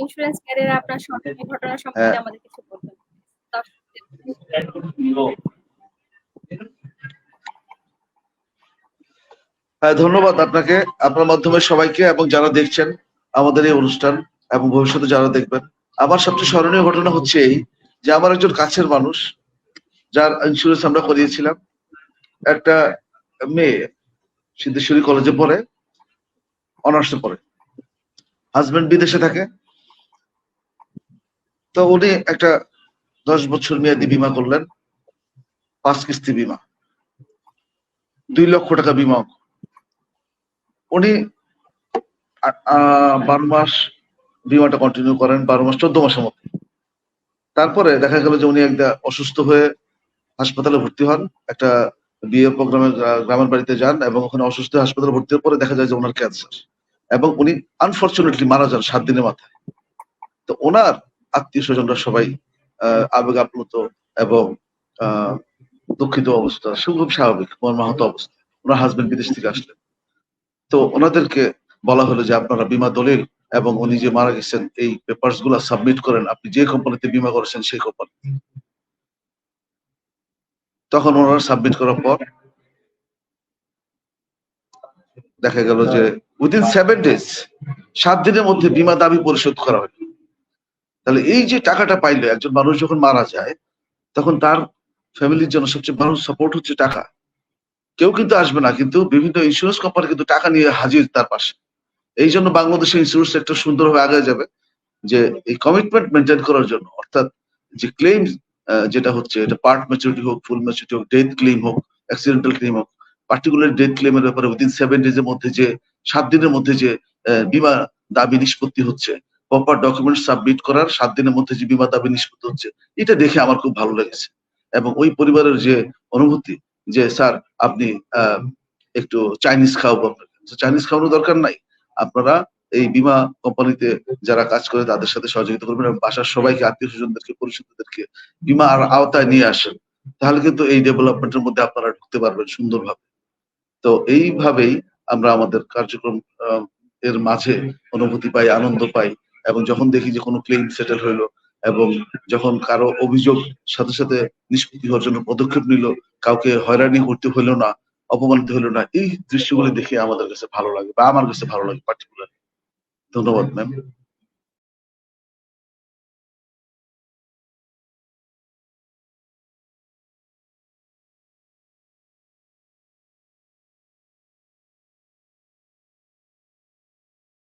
Insurance ক্যারিয়ারে আপনার স্মরণীয় ঘটনা সম্পর্কে হ্যাঁ। আমাদের কিছু বলবেন? হ্যাঁ ধন্যবাদ আপনাকে আপনার মাধ্যমে সবাইকে এবং যারা দেখছেন আমাদের এই অনুষ্ঠান এবং ভবিষ্যতে যারা দেখবেন। আমার সবচেয়ে স্মরণীয় ঘটনা হচ্ছে এই যে আমার একজন কাছের মানুষ যার ইন্স্যুরেন্স আমরা করিয়েছিলাম। একটা মেয়ে সিদ্ধেশ্বরী কলেজে পড়ে অনার্সে পড়ে। হাজবেন্ড বিদেশে থাকে। তো উনি একটা দশ বছর মেয়াদি বিমা করলেন, পাঁচ কিস্তি বিমা। দুই লক্ষ টাকা বিমা। উনি বারো মাস বিমাটা কন্টিনিউ করেন, বারো মাস, চোদ্দ মাসের মধ্যে। তারপরে দেখা গেল যে উনি একটা অসুস্থ হয়ে হাসপাতালে ভর্তি হন, একটা বিয়ে প্রোগ্রামে, গ্রামের বাড়িতে যান এবং ওখানে অসুস্থ হাসপাতালে ভর্তি হওয়ার পরে দেখা যায় যে ওনার ক্যান্সার এবং উনি আনফর্চুনেটলি মারা যান সাত দিনের মাথায়। তো ওনার আত্মীয় স্বজনরা সবাই আবেগ আপ্লুত এবং দুঃখিত অবস্থা খুব স্বাভাবিক, মর্মাহত অবস্থা। ওনার হাজবেন্ড বিদেশ থেকে আসলেন। তো ওনাদেরকে বলা হলো যে, আপনারা বিমা দলিল এবং উনি যে মারা গেছেন, এই পেপারসগুলা সাবমিট করেন। আপনি যে কোম্পানিতে বিমা করেছেন, সেই কোম্পানি তখন ওনারা সাবমিট করার পর দেখা গেল যে উইদিন সেভেন ডেজ সাত দিনের মধ্যে বিমা দাবি পরিশোধ করা হলো। তাহলে এই যে টাকাটা পাইলো, একজন মানুষ যখন মারা যায়, তখন তার ফ্যামিলির জন্য সবচেয়ে বড় সাপোর্ট হচ্ছে টাকা। কেউ কিন্তু আসবে না, কিন্তু বিভিন্ন ইন্স্যুরেন্স কোম্পানি কিন্তু টাকা নিয়ে হাজির তার পাশে। এই জন্য বাংলাদেশের ইন্স্যুরেন্স সেক্টর সুন্দরভাবে আগে যাবে, যে এই কমিটমেন্ট মেনটেন করার জন্য, অর্থাৎ যে ক্লেম যেটা হচ্ছে, এটা পার্ট ম্যাচুরিটি হোক ফুল ম্যাচুরিটি হোক ডেথ ক্লেম হোক অ্যাক্সিডেন্টাল ক্লেম হোক পার্টিকুলার ডেথ ক্লেমের ব্যাপারে উইদিন সেভেন ডেজ এর মধ্যে যে সাত দিনের মধ্যে যে বীমা দাবি নিষ্পত্তি হচ্ছে প্রপার ডকুমেন্ট সাবমিট করার সাত দিনের মধ্যে যে বীমা দাবি নিষ্পত্তি হচ্ছে, এটা দেখে আমার খুব ভালো লেগেছে। এবং ওই পরিবারের যে অনুভূতি যে, স্যার, আপনি একটু চাইনিজ খাওয়াবো আপনাকে। চাইনিজ খাওয়ানোর দরকার নাই। আপনারা এই বীমা কোম্পানিতে যারা কাজ করে তাদের সাথে সহযোগিতা করবেন এবং বাসার সবাইকে, আত্মীয় স্বজনদেরকে, পরিচিতদেরকে বীমা আর আওতায় নিয়ে আসেন। তাহলে কিন্তু এই ডেভেলপমেন্টের মধ্যে আপনারা ঢুকতে পারবেন সুন্দরভাবে। তো এইভাবেই আমরা আমাদের কার্যক্রম এর মাঝে অনুভূতি পাই, আনন্দ পাই এবং যখন দেখি যে কোনো ক্লেম সেটেল হইল এবং যখন কারও অভিযোগ সাথে সাথে নিষ্পত্তি হওয়ার জন্য পদক্ষেপ নিল, কাউকে হয়রানি করতে হলো না, অপমানিত হলো না, এই দৃশ্যগুলি দেখে আমাদের কাছে ভালো লাগে বা আমার কাছে ভালো লাগে পার্টিকুলার ধন্যবাদ ম্যাম